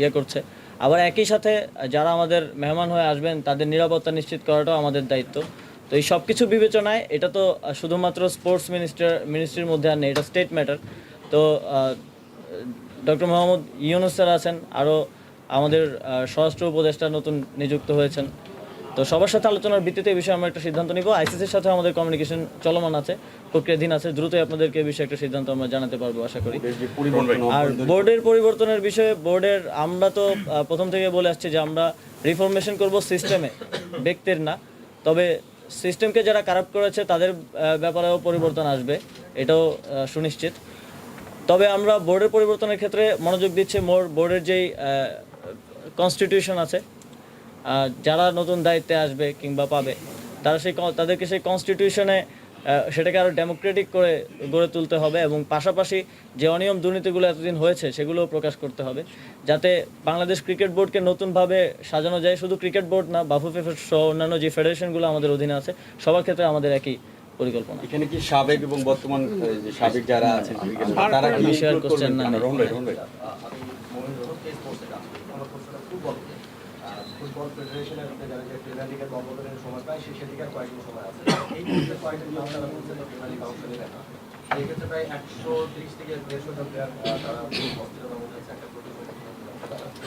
ইয়ে করছে। আবার একই সাথে যারা আমাদের মেহমান হয়ে আসবেন, তাদের নিরাপত্তা নিশ্চিত করাটাও আমাদের দায়িত্ব। তো এই সব কিছু বিবেচনায় এটা তো শুধুমাত্র স্পোর্টস মিনিস্টার মিনিস্ট্রির মধ্যে আর নেই, এটা স্টেট ম্যাটার তো ডক্টর মোহাম্মদ ইউনুস স্যার আছেন, আরও আমাদের স্বরাষ্ট্র উপদেষ্টা নতুন নিযুক্ত হয়েছেন। তো সবার সাথে আলোচনার ভিত্তিতে এই বিষয়ে আমরা একটা সিদ্ধান্ত নিব। আইসিসির সাথে আমাদের কমিউনিকেশন চলমান আছে প্রক্রিয়াধীন আছে দ্রুতই আপনাদেরকে এই বিষয়ে একটা সিদ্ধান্ত আমরা জানাতে পারব আশা করি। আর বোর্ডের পরিবর্তনের বিষয়ে বোর্ডের আমরা তো প্রথম থেকে বলে আসছি যে আমরা রিফরমেশন করব সিস্টেমে ব্যক্তির না। তবে সিস্টেমকে যারা কারাপ্ট করেছে তাদের ব্যাপারেও পরিবর্তন আসবে এটাও আহ, সুনিশ্চিত। তবে আমরা বোর্ডের পরিবর্তনের ক্ষেত্রে মনোযোগ দিচ্ছি মোর বোর্ডের যেই কনস্টিটিউশন আছে যারা নতুন দায়িত্বে আসবে কিংবা পাবে তারা সেই তাদেরকে সেই কনস্টিটিউশনে সেটাকে আরও ডেমোক্রেটিক করে গড়ে তুলতে হবে এবং পাশাপাশি যে অনিয়ম দুর্নীতিগুলো এতদিন হয়েছে সেগুলোও প্রকাশ করতে হবে যাতে বাংলাদেশ ক্রিকেট বোর্ডকে নতুনভাবে সাজানো যায়। শুধু ক্রিকেট বোর্ড না বাফুফে সহ অন্যান্য যে ফেডারেশনগুলো আমাদের অধীনে আছে সবার ক্ষেত্রে আমাদের একই পরিকল্পনা। এখানে কি সাবেক এবং বর্তমান যে সাবেক যারা আছেন তারা কি include করছেন? না? ফুটবল ফেডারেশনের প্রিমিয়ার লিগের বঙ্গবন্ধুর সময় পায় সেই সেদিকে কয়েকদিন সময় আছে। এই মুহূর্তে কয়েকদিন নিয়ম তারা বলছেন প্রিমিয়ার লিগ অংশ নেবে না এই ক্ষেত্রে প্রায় একশো তিরিশ থেকে দেড়শো জন প্লেয়ার তারা একটা প্রতিযোগিতা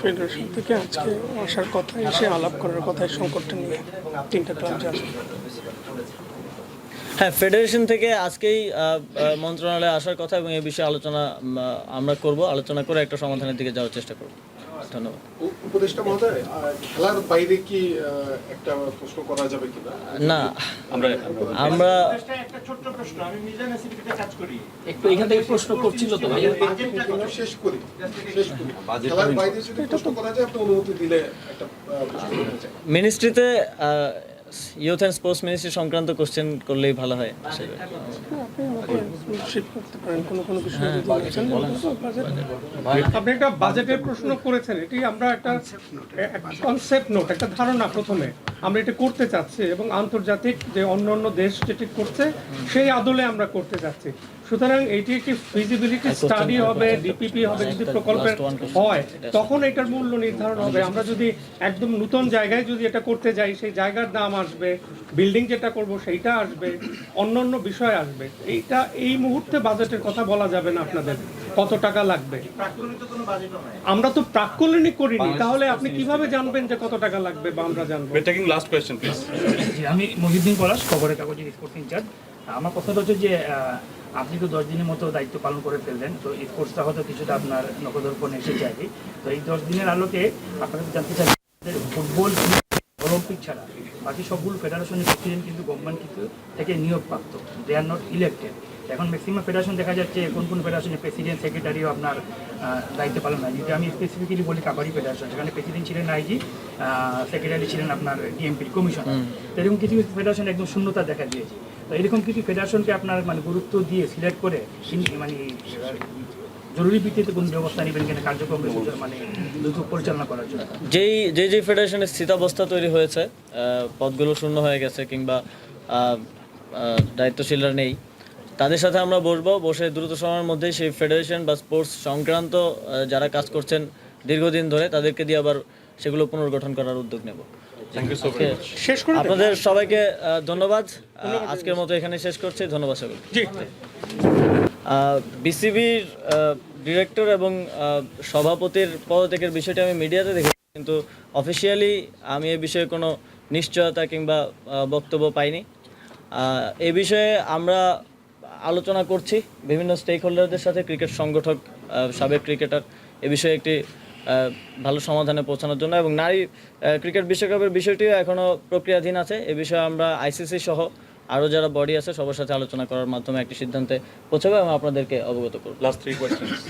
ফেডারেশন থেকে আজকে আসার কথা এসে আলাপ করার কথা সংকটটা নিয়ে তিনটা ক্লাব যাচ্ছে। হ্যাঁ ফেডারেশন থেকে আজকেই মন্ত্রণালয়ে আসার কথা এবং এ বিষয়ে আলোচনা আমরা করব। আলোচনা করে একটা সমাধানের দিকে যাওয়ার চেষ্টা করব। ধন্যবাদ। উপ- উপদেষ্টা মহোদয় খেলার বাইরে কি আহ, একটা প্রশ্ন করা যাবে কিনা? না আমরা আমরা একটা ছোট্ট প্রশ্ন আমি মিজান কাজ করি। একটু এখান থেকে প্রশ্ন করছিল তো ভাই। শেষ করি শেষ করি। বাজেট খেলার বাইরে যদি প্রশ্ন করা যায় আপনি অনুমতি দিলে একটা মিনিস্ট্রিতে ইউথ অ্যান্ড স্পোর্টস মিনিস্ট্রি সংক্রান্ত কোশ্চেন করলেই ভালো হয় আপনি বাজেট আপনি একটা বাজেটের প্রশ্ন করেছেন এটি আমরা একটা কনসেপ্ট নোট একটা ধারণা প্রথমে। আমরা এটা করতে চাচ্ছি এবং আন্তর্জাতিক যে অন্য অন্য দেশ যেটি করছে সেই আদলে আমরা করতে চাচ্ছি। সুতরাং এটি একটি ফিজিবিলিটি স্টাডি হবে ডিপিপি হবে যদি প্রকল্পের হয় তখন এটার মূল্য নির্ধারণ হবে। আমরা যদি একদম নতুন জায়গায় যদি এটা করতে যাই সেই জায়গার দাম আসবে বিল্ডিং যেটা করব সেইটা আসবে অন্য অন্য বিষয় আসবে। এইটা এই মুহূর্তে বাজেটের কথা বলা যাবে না আপনাদের কত টাকা লাগবে। প্রাক্তনিত কোনো বাজেটও নাই আমরা তো প্রাক্কলনই করিনি। তাহলে আপনি কীভাবে জানবেন যে কত টাকা লাগবে বা আমরা জানব? আমি মহিউদ্দিন পলাশ খবরের কাগজের স্পোর্টস ইনচার্জ আমার কথাটা হচ্ছে যে আপনি তো দশ দিনের মতো দায়িত্ব পালন করে ফেললেন তো স্পোর্টসটা হয়তো কিছুটা আপনার নগদর্পণে এসে যাবে। তো এই দশ দিনের আলোকে আপনাদের জানতে চাই ফুটবল অলিম্পিক ছাড়া বাকি সবগুলো ফেডারেশনের প্রেসিডেন্ট কিন্তু গভর্নমেন্ট কিন্তু থেকে নিয়োগপ্রাপ্ত। দে আর নট ইলেক্টেড এখন ম্যাক্সিমাম ফেডারেশন দেখা যাচ্ছে কোন কোন ফেডারেশনের প্রেসিডেন্ট সেক্রেটারিও আপনার দায়িত্ব পালন হয় যদি আমি স্পেসিফিক্যালি বলি কাবাডি ফেডারেশন সেখানে প্রেসিডেন্ট ছিলেন আইজি সেক্রেটারি ছিলেন আপনার ডিএমপির কমিশন এরকম কিছু কিছু ফেডারেশন একদম শূন্যতা দেখা দিয়েছে। এরকম কিছু ফেডারেশনকে আপনার মানে গুরুত্ব দিয়ে সিলেক্ট করে মানে জরুরি ভিত্তিতে কোন ব্যবস্থা নেবেন কিনা কার্যক্রম মানে দ্রুত পরিচালনা করার জন্য? যেই যে যে ফেডারেশনের স্থিতাবস্থা তৈরি হয়েছে পদগুলো শূন্য হয়ে গেছে কিংবা দায়িত্বশীলরা নেই, তাদের সাথে আমরা বসবো, বসে দ্রুত সময়ের মধ্যেই সেই ফেডারেশন বা স্পোর্টস সংক্রান্ত যারা কাজ করছেন দীর্ঘদিন ধরে, তাদেরকে দিয়ে আবার সেগুলো পুনর্গঠন করার উদ্যোগ নেব। শেষ করে আপনাদের সবাইকে আহ, ধন্যবাদ। আজকের মতো এখানে শেষ করছি। ধন্যবাদ সকল জি। বিসিবির ডিরেক্টর এবং আহ, সভাপতির পদত্যাগের বিষয়টি আমি মিডিয়াতে দেখেছি কিন্তু অফিসিয়ালি আমি এ বিষয়ে কোনো নিশ্চয়তা কিংবা বক্তব্য পাইনি। আহ, এ বিষয়ে আমরা আলোচনা করছি। বিভিন্ন স্টেক হোল্ডারদের সাথে ক্রিকেট সংগঠক সাবেক ক্রিকেটার এ বিষয়ে একটি ভালো সমাধানে পৌঁছানোর জন্য এবং নারী ক্রিকেট বিশ্বকাপের বিষয়টিও এখনও প্রক্রিয়াধীন আছে এ বিষয়ে আমরা আইসিসি সহ আরও যারা বডি আছে সবার সাথে আলোচনা করার মাধ্যমে একটি সিদ্ধান্তে পৌঁছাবো এবং আপনাদেরকে অবগত করব লাস্ট থ্রি questions.